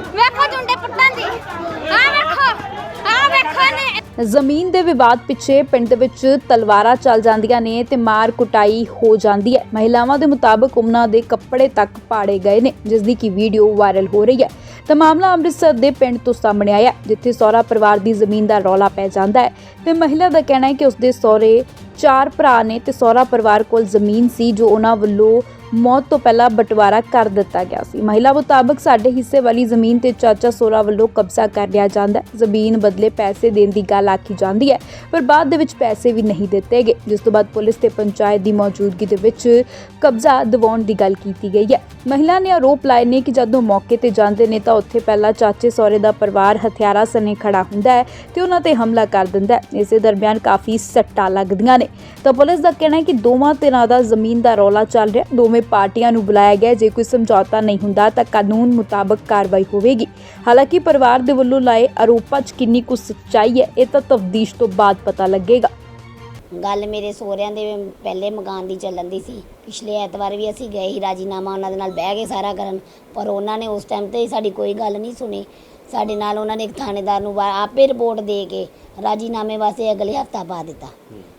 ਵੇਖੋ ਜੁੰਡੇ ਜ਼ਮੀਨ ਦੇ ਵਿਵਾਦ ਪਿੱਛੇ ਪਿੰਡ ਦੇ ਵਿੱਚ ਤਲਵਾਰਾਂ ਚੱਲ ਜਾਂਦੀਆਂ ਨੇ ਤੇ ਮਾਰ ਕੁਟਾਈ ਹੋ ਜਾਂਦੀ ਹੈ। ਮਹਿਲਾਵਾਂ ਦੇ ਮੁਤਾਬਕ ਉਹਨਾਂ ਦੇ ਕੱਪੜੇ ਤੱਕ ਪਾੜੇ ਗਏ ਨੇ, ਜਿਸ ਦੀ ਕੀ ਵੀਡੀਓ ਵਾਇਰਲ ਹੋ ਰਹੀ ਹੈ। ਤਾਂ ਮਾਮਲਾ ਅੰਮ੍ਰਿਤਸਰ ਦੇ ਪਿੰਡ ਤੋਂ ਸਾਹਮਣੇ ਆਇਆ, ਜਿੱਥੇ ਸਹੁਰਾ ਪਰਿਵਾਰ ਦੀ ਜ਼ਮੀਨ ਦਾ ਰੌਲਾ ਪੈ ਜਾਂਦਾ ਹੈ। ਤੇ ਮਹਿਲਾ ਦਾ ਕਹਿਣਾ ਹੈ ਕਿ ਉਸਦੇ ਸਹੁਰੇ ਚਾਰ ਭਰਾ ਨੇ ਤੇ ਸਹੁਰਾ ਪਰਿਵਾਰ ਕੋਲ ਜ਼ਮੀਨ ਸੀ ਜੋ ਉਹਨਾਂ ਵੱਲੋਂ ਮੌਤ ਤੋਂ ਪਹਿਲਾਂ ਬਟਵਾਰਾ ਕਰ ਦਿੱਤਾ ਗਿਆ ਸੀ। ਮਹਿਲਾ ਮੁਤਾਬਕ ਸਾਡੇ ਹਿੱਸੇ ਵਾਲੀ ਜ਼ਮੀਨ ਤੇ ਚਾਚਾ ਸੋਰਾ ਵੱਲੋਂ ਕਬਜ਼ਾ ਕਰ ਲਿਆ ਜਾਂਦਾ ਹੈ। ਜ਼ਮੀਨ ਬਦਲੇ ਪੈਸੇ ਦੇਣ ਦੀ ਗੱਲ ਆਖੀ ਜਾਂਦੀ ਹੈ, ਪਰ ਬਾਅਦ ਦੇ ਵਿੱਚ ਪੈਸੇ ਵੀ ਨਹੀਂ ਦਿੱਤੇ ਗਏ। ਜਿਸ ਤੋਂ ਬਾਅਦ ਪੁਲਿਸ ਤੇ ਪੰਚਾਇਤ ਦੀ ਮੌਜੂਦਗੀ ਦੇ ਵਿੱਚ ਕਬਜ਼ਾ ਦਿਵਾਉਣ ਦੀ ਗੱਲ ਕੀਤੀ ਗਈ ਹੈ। ਮਹਿਲਾ ਨੇ ਆਰੋਪ ਲਾਏ ਨੇ ਕਿ ਜਦੋਂ ਮੌਕੇ ਤੇ ਜਾਂਦੇ ਨੇ ਤਾਂ ਉੱਥੇ ਪਹਿਲਾਂ ਚਾਚੇ ਸਹੁਰੇ ਦਾ ਪਰਿਵਾਰ ਹਥਿਆਰਾਂ ਸਣੇ ਖੜਾ ਹੁੰਦਾ ਹੈ ਤੇ ਉਹਨਾਂ ਤੇ ਹਮਲਾ ਕਰ ਦਿੰਦਾ ਹੈ। ਇਸੇ ਦਰਮਿਆਨ ਕਾਫੀ ਸੱਟਾਂ ਲੱਗਦੀਆਂ ਨੇ। ਤਾਂ ਪੁਲਿਸ ਦਾ ਕਹਿਣਾ ਹੈ ਕਿ ਦੋਵਾਂ ਧਿਰਾਂ ਦਾ ਜ਼ਮੀਨ ਦਾ ਰੌਲਾ ਚੱਲ ਰਿਹਾ ਦੋਵੇਂ ਪਾਰਟੀਆਂ ਨੂੰ ਬੁਲਾਇਆ ਗਿਆ ਹੈ। ਜੇ ਕੋਈ ਸਮਝੌਤਾ ਨਹੀਂ ਹੁੰਦਾ ਤਾਂ ਕਾਨੂੰਨ ਮੁਤਾਬਕ ਕਾਰਵਾਈ ਹੋਵੇਗੀ। ਹਾਲਾਂਕਿ ਪਰਿਵਾਰ ਦੇ ਵੱਲੋਂ ਲਾਏ ਆਰੋਪਾਂ 'ਚ ਕਿੰਨੀ ਕੁ ਸੱਚਾਈ ਹੈ ਇਹ ਤਾਂ ਤਫਤੀਸ਼ ਤੋਂ ਬਾਅਦ ਪਤਾ ਲੱਗੇਗਾ। ਗੱਲ ਮੇਰੇ ਸਹੁਰਿਆਂ ਦੇ ਪਹਿਲੇ ਮਕਾਨ ਦੀ ਚੱਲਣ ਦੀ ਸੀ। ਪਿਛਲੇ ਐਤਵਾਰ ਵੀ ਅਸੀਂ ਗਏ ਸੀ ਰਾਜੀਨਾਮਾ ਉਹਨਾਂ ਦੇ ਨਾਲ ਬਹਿ ਕੇ ਸਾਰਾ ਕਰਨ ਪਰ ਉਹਨਾਂ ਨੇ ਉਸ ਟਾਈਮ ਤੇ ਸਾਡੀ ਕੋਈ ਗੱਲ ਨਹੀਂ ਸੁਣੀ। ਸਾਡੇ ਨਾਲ ਉਹਨਾਂ ਨੇ ਇੱਕ ਥਾਣੇਦਾਰ ਨੂੰ ਆਪੇ ਰਿਪੋਰਟ ਦੇ ਕੇ ਰਾਜੀਨਾਮੇ ਵਾਸਤੇ ਅਗਲੇ ਹਫਤਾ ਪਾ ਦਿੱਤਾ।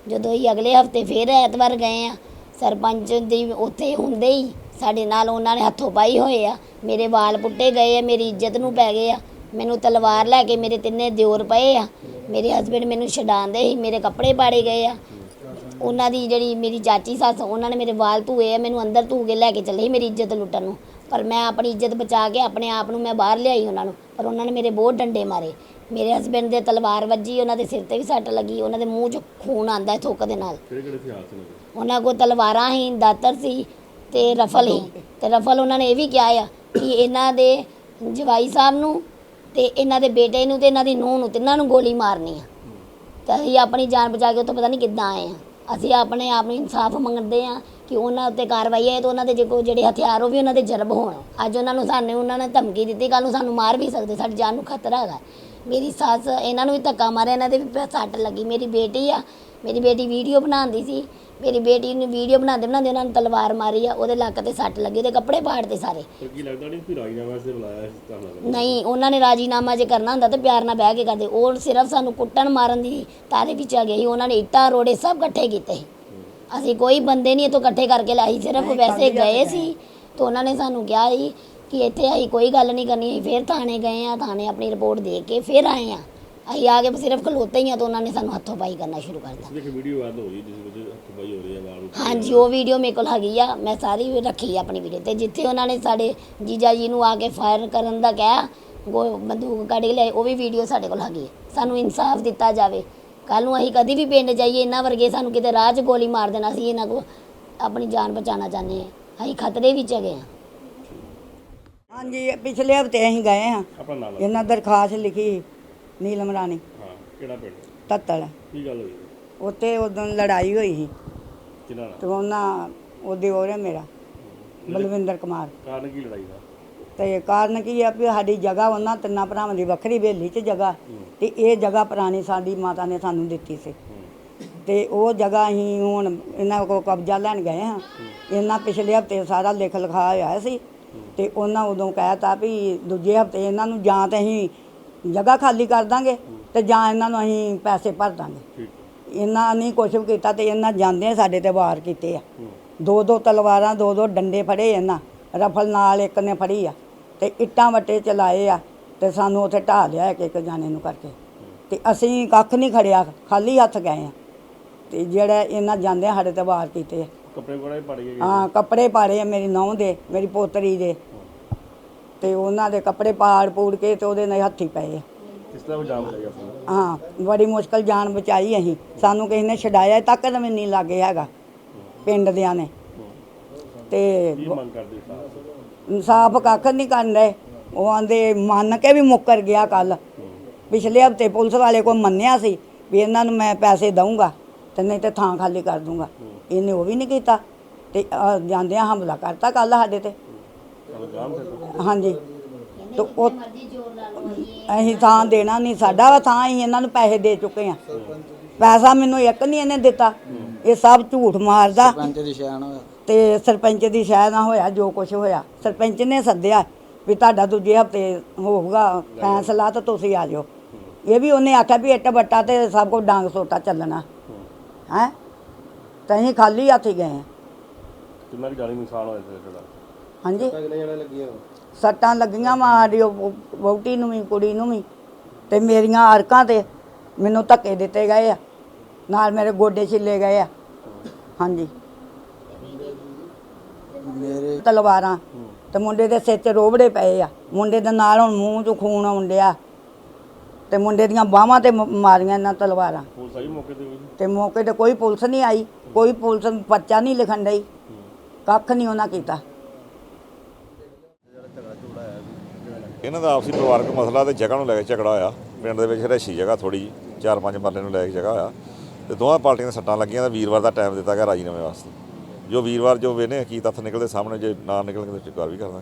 ਜਦੋਂ ਹੀ ਅਗਲੇ ਹਫ਼ਤੇ ਫਿਰ ਐਤਵਾਰ ਗਏ ਆ ਸਰਪੰਚ ਦੀ ਉੱਥੇ ਹੁੰਦੇ ਹੀ ਸਾਡੇ ਨਾਲ ਉਹਨਾਂ ਨੇ ਹੱਥੋਂ ਪਾਈ ਹੋਏ ਆ। ਮੇਰੇ ਵਾਲ ਪੁੱਟੇ ਗਏ ਆ, ਮੇਰੀ ਇੱਜ਼ਤ ਨੂੰ ਪੈ ਗਏ ਆ। ਮੈਨੂੰ ਤਲਵਾਰ ਲੈ ਕੇ ਮੇਰੇ ਤਿੰਨੇ ਦਿਓਰ ਪਏ ਆ। ਮੇਰੇ ਹਸਬੰਡ ਮੈਨੂੰ ਛਡਾਉਂਦੇ ਸੀ, ਮੇਰੇ ਕੱਪੜੇ ਪਾੜੇ ਗਏ ਆ। ਉਹਨਾਂ ਦੀ ਜਿਹੜੀ ਮੇਰੀ ਚਾਚੀ ਸੱਸ, ਉਹਨਾਂ ਨੇ ਮੇਰੇ ਵਾਲ ਧੂਏ ਆ, ਮੈਨੂੰ ਅੰਦਰ ਧੂ ਕੇ ਲੈ ਕੇ ਚੱਲੇ ਸੀ ਮੇਰੀ ਇੱਜ਼ਤ ਲੁੱਟਣ ਨੂੰ। ਪਰ ਮੈਂ ਆਪਣੀ ਇੱਜ਼ਤ ਬਚਾ ਕੇ ਆਪਣੇ ਆਪ ਨੂੰ ਮੈਂ ਬਾਹਰ ਲਿਆਈ ਉਹਨਾਂ ਨੂੰ। ਪਰ ਉਹਨਾਂ ਨੇ ਮੇਰੇ ਬਹੁਤ ਡੰਡੇ ਮਾਰੇ। ਮੇਰੇ ਹਸਬੰਡ ਦੇ ਤਲਵਾਰ ਵੱਜੀ ਉਹਨਾਂ ਦੇ ਸਿਰ ਤੇ ਵੀ ਸੱਟ ਲੱਗੀ ਉਹਨਾਂ ਦੇ ਮੂੰਹ 'ਚ ਖੂਨ ਆਂਦਾ ਥੁੱਕ ਦੇ ਨਾਲ। ਕਿਹੜੇ ਕਿਹੜੇ ਹਥਿਆਰ ਸੀ ਉਹਨਾਂ ਉਹਨਾਂ ਕੋਲ ਤਲਵਾਰਾਂ ਸੀ ਦਾਤਰ ਸੀ ਤੇ ਰਫਲ ਸੀ। ਤੇ ਰਫਲ ਉਹਨਾਂ ਨੇ ਇਹ ਵੀ ਕਿਹਾ ਆ ਕਿ ਇਹਨਾਂ ਦੇ ਜਵਾਈ ਸਾਹਿਬ ਨੂੰ ਤੇ ਇਹਨਾਂ ਦੇ ਬੇਟੇ ਨੂੰ ਤੇ ਇਹਨਾਂ ਦੀ ਨੂੰਹ ਨੂੰ ਤਿੰਨਾਂ ਨੂੰ ਗੋਲੀ ਮਾਰਨੀ ਆ। ਤਾਂ ਅਸੀਂ ਆਪਣੀ ਜਾਨ ਬਚਾ ਕੇ ਉੱਥੋਂ ਪਤਾ ਨਹੀਂ ਕਿੱਦਾਂ ਆਏ ਆ। ਅਸੀਂ ਆਪਣੇ ਆਪ ਨੂੰ ਇਨਸਾਫ ਮੰਗਦੇ ਆ ਕਿ ਉਹਨਾਂ ਉੱਤੇ ਕਾਰਵਾਈ ਹੈ ਤੇ ਉਹਨਾਂ ਦੇ ਜੇ ਕੋਈ ਜਿਹੜੇ ਹਥਿਆਰ ਉਹ ਵੀ ਉਹਨਾਂ ਦੇ ਜਰਬ ਹੋਣ। ਅੱਜ ਉਹਨਾਂ ਨੂੰ ਸਾਨੂੰ ਉਹਨਾਂ ਨੇ ਧਮਕੀ ਦਿੱਤੀ ਕੱਲ ਨੂੰ ਸਾਨੂੰ ਮਾਰ ਵੀ ਸਕਦੇ ਸਾਡੀ ਜਾਨ ਨੂੰ ਖਤਰਾ ਹੈਗਾ। ਮੇਰੀ ਸੱਸ ਇਹਨਾਂ ਨੂੰ ਵੀ ਧੱਕਾ ਮਾਰਿਆ ਇਹਨਾਂ ਦੇ ਵੀ ਪੈ- ਸੱਟ ਲੱਗੀ। ਮੇਰੀ ਬੇਟੀ ਆ ਮੇਰੀ ਬੇਟੀ ਵੀਡੀਓ ਬਣਾਉਂਦੀ ਸੀ। ਮੇਰੀ ਬੇਟੀ ਨੂੰ ਵੀਡੀਓ ਬਣਾਉਂਦੇ ਬਣਾਉਂਦੇ ਉਹਨਾਂ ਨੂੰ ਤਲਵਾਰ ਮਾਰੀ ਆ ਉਹਦੇ ਲੱਕ ਤੇ ਸੱਟ ਲੱਗੀ ਉਹਦੇ ਕੱਪੜੇ ਪਾੜਦੇ ਸਾਰੇ। ਪਰ ਕੀ ਲੱਗਦਾ ਨਹੀਂ ਕਿ ਰਾਜਨਾਮਾ ਵਾਸਤੇ ਬੁਲਾਇਆ ਸੀ ਤੁਹਾਨੂੰ ਲੱਗਦਾ ਨਹੀਂ ਉਹਨਾਂ ਨੇ ਰਾਜੀਨਾਮਾ ਜੇ ਕਰਨਾ ਹੁੰਦਾ ਤਾਂ ਪਿਆਰ ਨਾਲ ਬਹਿ ਕੇ ਕਰਦੇ। ਉਹ ਸਿਰਫ ਸਾਨੂੰ ਕੁੱਟਣ ਮਾਰਨ ਦੀ ਤਾਰੇ ਵਿੱਚ ਆ ਗਏ ਸੀ। ਉਹਨਾਂ ਨੇ ਇੱਟਾਂ ਰੋੜੇ ਸਭ ਇਕੱਠੇ ਕੀਤੇ ਸੀ। ਅਸੀਂ ਕੋਈ ਬੰਦੇ ਨਹੀਂ ਇਥੋਂ ਇਕੱਠੇ ਕਰਕੇ ਲਾਈ ਸਿਰਫ ਵੈਸੇ ਗਏ ਸੀ। ਤਾਂ ਉਹਨਾਂ ਨੇ ਸਾਨੂੰ ਕਿਹਾ ਸੀ ਕਿ ਇੱਥੇ ਅਸੀਂ ਕੋਈ ਗੱਲ ਨਹੀਂ ਕਰਨੀ ਅਸੀਂ ਫਿਰ ਥਾਣੇ ਗਏ ਆ ਥਾਣੇ ਆਪਣੀ ਰਿਪੋਰਟ ਦੇ ਕੇ ਫਿਰ ਆਏ ਆ। ਅਸੀਂ ਆ ਕੇ ਸਿਰਫ ਖਲੋਤੇ ਹੀ ਆ ਤਾਂ ਉਹਨਾਂ ਨੇ ਸਾਨੂੰ ਹੱਥੋਂ ਪਾਈ ਕਰਨਾ ਸ਼ੁਰੂ ਕਰ ਦਿੱਤਾ। ਜਿਹੜੀ ਵੀਡੀਓ ਵਾਇਰਲ ਹੋਈ ਜਿਸ ਵਿੱਚ ਹੱਥਬਾਈ ਹੋ ਰਹੀ ਹੈ ਵਾਲ ਉੱਤੇ। ਹਾਂਜੀ ਉਹ ਵੀਡੀਓ ਮੇਰੇ ਕੋਲ ਹੈਗੀ ਆ ਮੈਂ ਸਾਰੀ ਰੱਖੀ ਆ ਆਪਣੀ ਵੀਡੀਓ ਤੇ ਜਿੱਥੇ ਉਹਨਾਂ ਨੇ ਸਾਡੇ ਜੀਜਾ ਜੀ ਨੂੰ ਆ ਕੇ ਫਾਇਰ ਕਰਨ ਦਾ ਕਿਹਾ ਗੋ ਬੰਦੂਕ ਕੱਢ ਕੇ ਲਿਆਏ ਉਹ ਵੀ ਵੀਡੀਓ ਸਾਡੇ ਕੋਲ ਹੈਗੀ ਹੈ ਸਾਨੂੰ ਇਨਸਾਫ ਦਿੱਤਾ ਜਾਵੇ। ਕੱਲ ਨੂੰ ਅਸੀਂ ਕਦੀ ਵੀ ਪਿੰਡ ਜਾਈਏ ਇਹਨਾਂ ਵਰਗੇ ਸਾਨੂੰ ਕਿਤੇ ਰਾਹ 'ਚ ਗੋਲੀ ਮਾਰ ਦੇਣਾ ਸੀ ਇਹਨਾਂ ਕੋ ਆਪਣੀ ਜਾਨ ਬਚਾਉਣਾ ਚਾਹੁੰਦੇ ਹਾਂ। ਅਸੀਂ ਖਤਰੇ ਵਿੱਚ ਹੈਗੇ ਹਾਂ ਹਾਂਜੀ ਪਿਛਲੇ ਹਫ਼ਤੇ ਅਸੀਂ ਗਏ ਹਾਂ। ਆਪਣਾ ਨਾਮ ਦੱਸੋ। ਇਹਨਾਂ ਦਰਖਾਸਤ ਲਿਖੀ ਨੀਲਮ ਰਾਣੀ। ਹਾਂ ਕਿਹੜਾ ਪਿੰਡ? ਤੱਤਲ। ਕੀ ਗੱਲ ਹੋਈ? ਉੱਥੇ ਉਦੋਂ ਲੜਾਈ ਹੋਈ ਸੀ। ਕਿਹਨਾਂ ਤੇ ਨਾਲ ਉਹਨਾਂ ਉਹਦੇ ਹੋਰ ਮੇਰਾ ਬਲਵਿੰਦਰ ਕੁਮਾਰ। ਕਾਰਨ ਕੀ ਲੜਾਈ ਦਾ? ਤੇ ਕਾਰਨ ਕੀ ਆ ਵੀ ਸਾਡੀ ਜਗ੍ਹਾ ਉਹਨਾਂ ਤਿੰਨਾਂ ਭਰਾਵਾਂ ਦੀ ਵੱਖਰੀ ਹਵੇਲੀ 'ਚ ਜਗ੍ਹਾ। ਤੇ ਇਹ ਜਗ੍ਹਾ ਪੁਰਾਣੀ ਸਾਡੀ ਮਾਤਾ ਨੇ ਸਾਨੂੰ ਦਿੱਤੀ ਸੀ। ਹੂੰ। ਤੇ ਉਹ ਜਗ੍ਹਾ ਅਸੀਂ ਹੁਣ ਇਹਨਾਂ ਕੋਲ ਕਬਜ਼ਾ ਲੈਣ ਗਏ ਹਾਂ। ਇਹਨਾਂ ਪਿਛਲੇ ਹਫ਼ਤੇ ਸਾਰਾ ਲਿਖ ਲਿਖਾ ਹੋਇਆ ਸੀ। ਤੇ ਉਹਨਾਂ ਉਦੋਂ ਕਹਿਤਾ ਵੀ ਦੂਜੇ ਹਫ਼ਤੇ ਇਹਨਾਂ ਨੂੰ ਜਾਂ ਤੇ ਅਸੀਂ ਜਗ੍ਹਾ ਖਾਲੀ ਕਰ ਦਾਂਗੇ ਤੇ ਜਾਂ ਇਹਨਾਂ ਨੂੰ ਅਸੀਂ ਪੈਸੇ ਭਰ ਦਾਂਗੇ। ਇਹਨਾਂ ਨਹੀਂ ਕੁਛ ਵੀ ਕੀਤਾ ਤੇ ਇਹਨਾਂ ਜਾਂਦੇ ਸਾਡੇ ਤੇ ਵਾਰ ਕੀਤੇ ਆ। ਦੋ ਦੋ ਤਲਵਾਰਾਂ ਦੋ ਦੋ ਡੰਡੇ ਫੜੇ ਇਹਨਾਂ ਰਫਲ ਨਾਲ ਇੱਕ ਨੇ ਫੜੀ ਆ ਤੇ ਇੱਟਾਂ ਵੱਟੇ ਚਲਾਏ ਆ ਤੇ ਸਾਨੂੰ ਉੱਥੇ ਢਾ ਲਿਆ ਇੱਕ ਇੱਕ ਜਾਣੇ ਨੂੰ ਕਰਕੇ। ਤੇ ਅਸੀਂ ਕੱਖ ਨਹੀਂ ਖੜਿਆ ਖਾਲੀ ਹੱਥ ਗਏ ਆ। ਤੇ ਜਿਹੜਾ ਇਹਨਾਂ ਜਾਂਦੇ ਸਾਡੇ ਤੇ ਵਾਰ ਕੀਤੇ ਆ। ਕੱਪੜੇ ਕੋੜੇ ਪੜ ਗਏ ਹਾਂ ਕੱਪੜੇ ਪਾੜੇ ਆ ਮੇਰੀ ਨੌਂ ਦੇ ਮੇਰੀ ਪੋਤਰੀ ਦੇ। ਤੇ ਉਹਨਾਂ ਦੇ ਕੱਪੜੇ ਪਾੜ ਪੂੜ ਕੇ ਤੇ ਉਹਦੇ ਨਾਲ ਹੱਥੀ ਪਏ ਆ। ਕਿਸ ਤਰ੍ਹਾਂ ਉਹ ਜਾਮ ਹੋ ਗਿਆ ਫੋਨ ਹਾਂ ਬੜੀ ਮੁਸ਼ਕਲ ਜਾਨ ਬਚਾਈ ਅਸੀਂ। ਸਾਨੂੰ ਕਿਸੇ ਨੇ ਛਡਾਇਆ ਤੱਕ ਵੀ ਨਹੀਂ ਲੱਗੇ ਹੈਗਾ ਪਿੰਡ ਦਿਆਂ ਨੇ। ਤੇ ਕੀ ਮੰਗ ਕਰਦੇ ਸਾਹ ਇਨਸਾਫ ਕੱਖ ਨਹੀਂ ਕਰਦੇ ਉਹ ਆਂਦੇ ਮੰਨ ਕੇ ਵੀ ਮੁੱਕਰ ਗਿਆ ਕੱਲ। ਪਿਛਲੇ ਹਫ਼ਤੇ ਪੁਲਿਸ ਵਾਲੇ ਕੋ ਮੰਨਿਆ ਸੀ ਵੀ ਇਹਨਾਂ ਨੂੰ ਮੈਂ ਪੈਸੇ ਦਊਂਗਾ ਤੇ ਨਹੀਂ ਤੇ ਥਾਂ ਖਾਲੀ ਕਰ ਦੂੰਗਾ ਇਹਨੇ ਉਹ ਵੀ ਨਹੀਂ ਕੀਤਾ ਤੇ ਆਹ ਜਾਂਦਿਆਂ ਹਮਲਾ ਕਰਤਾ ਕੱਲ ਸਾਡੇ ਤੇ। ਹਾਂਜੀ। ਤੇ ਉਹ ਅਸੀਂ ਥਾਂ ਦੇਣਾ ਨਹੀਂ, ਸਾਡਾ ਵਾ ਥਾਂ ਅਸੀਂ ਇਹਨਾਂ ਨੂੰ ਪੈਸੇ ਦੇ ਚੁੱਕੇ ਆ ਪੈਸਾ ਮੈਨੂੰ ਇੱਕ ਨਹੀਂ ਇਹਨੇ ਦਿੱਤਾ। ਇਹ ਸਭ ਝੂਠ ਮਾਰਦਾ। ਪੰਜ ਦੀ ਸ਼ਾਨ ਹੋਇਆ ਤੇ ਸਰਪੰਚ ਦੀ ਸ਼ਾਇਦ ਨਾ ਹੋਇਆ, ਜੋ ਕੁਝ ਹੋਇਆ। ਸਰਪੰਚ ਨੇ ਸੱਦਿਆ ਵੀ ਤੁਹਾਡਾ ਦੂਜੇ ਹਫ਼ਤੇ ਹੋਊਗਾ, ਫੈਸਲਾ ਤਾਂ ਤੁਸੀਂ ਆ ਜਾਓ। ਇਹ ਵੀ ਉਹਨੇ ਆਖਿਆ ਵੀ ਇੱਟ ਬੱਟਾ ਤੇ ਸਭ ਕੁਝ ਡਾਂਗ ਸੋਟਾ ਚੱਲਣਾ। ਹੈ? ਤਾਂ ਅਸੀਂ ਖਾਲੀ ਹੱਥ ਹੀ ਗਏ ਹਾਂ। ਕਿੰਨਾ ਕੁ ਜਾਨੀ ਨੁਕਸਾਨ ਹੋਇਆ ਸੀ ਤੁਹਾਡਾ? ਹਾਂਜੀ। ਸੱਟਾਂ ਲੱਗੀਆਂ? ਮਾਰੀ ਵਹੁਟੀ ਨੂੰ ਵੀ ਕੁੜੀ ਨੂੰ ਵੀ। ਤੇ ਮੇਰੀਆਂ ਆਰਕਾਂ ਤੇ ਮੈਨੂੰ ਧੱਕੇ ਦਿੱਤੇ ਗਏ ਆ। ਨਾਲ ਮੇਰੇ ਗੋਡੇ ਛਿੱਲੇ ਗਏ ਆ। ਹਾਂਜੀ। ਮੇਰੇ ਤਲਵਾਰਾਂ ਤੇ ਮੁੰਡੇ ਦੇ ਸਿਰ 'ਚ ਰੋਬੜੇ ਪਏ ਆ। ਮੁੰਡੇ ਦੇ ਨਾਲ ਹੁਣ ਮੂੰਹ 'ਚੋਂ ਖੂਨ ਆਉਂਦਿਆ ਤੇ ਮੁੰਡੇ ਦੀਆਂ ਬਾਹਾਂ ਤੇ ਮ- ਮਾਰੀਆਂ ਇਹਨਾਂ ਤਲਵਾਰਾਂ। ਪੁਲਿਸ ਆਈ ਮੌਕੇ ਤੇ ਵੀ ਤੇ ਮੌਕੇ ਤੇ ਕੋਈ ਪੁਲਿਸ ਨਹੀਂ ਆਈ ਕੋਈ ਪੁਲਿਸ ਪਰਚਾ ਨਹੀਂ ਲਿਖਣ ਡਈ। ਕੱਖ ਨਹੀਂ ਉਹਨਾਂ ਕੀਤਾ। ਇਹਨਾਂ ਦਾ ਆਪਸੀ ਪਰਿਵਾਰਕ ਮਸਲਾ ਤੇ ਜਗ੍ਹਾ ਨੂੰ ਲੈ ਕੇ ਝਗੜਾ ਹੋਇਆ। ਪਿੰਡ ਦੇ ਵਿੱਚ ਰਹਾਇਸ਼ੀ ਜਗ੍ਹਾ ਥੋੜੀ ਜੀ ਚਾਰ ਪੰਜ ਮਰਲੇ ਨੂੰ ਲੈ ਕੇ ਜਗ੍ਹਾ ਹੋਇਆ। ਤੇ ਦੋਵਾਂ ਪਾਰਟੀਆਂ ਦੇ ਸੱਟਾਂ ਲੱਗੀਆਂ ਤਾਂ ਵੀਰਵਾਰ ਦਾ ਟਾਈਮ ਦਿੱਤਾ ਗਿਆ ਰਾਜੀਨਾਮੇ ਵਾਸਤੇ। ਜੋ ਵੀਰਵਾਰ ਜੋ ਵੇਨੇ ਕੀ ਤੱਥ ਨਿਕਲਦੇ ਸਾਹਮਣੇ ਜੇ ਨਾ ਨਿਕਲਣਗੇ ਤਾਂ ਕਾਰਵਾਈ ਕਰਦਾ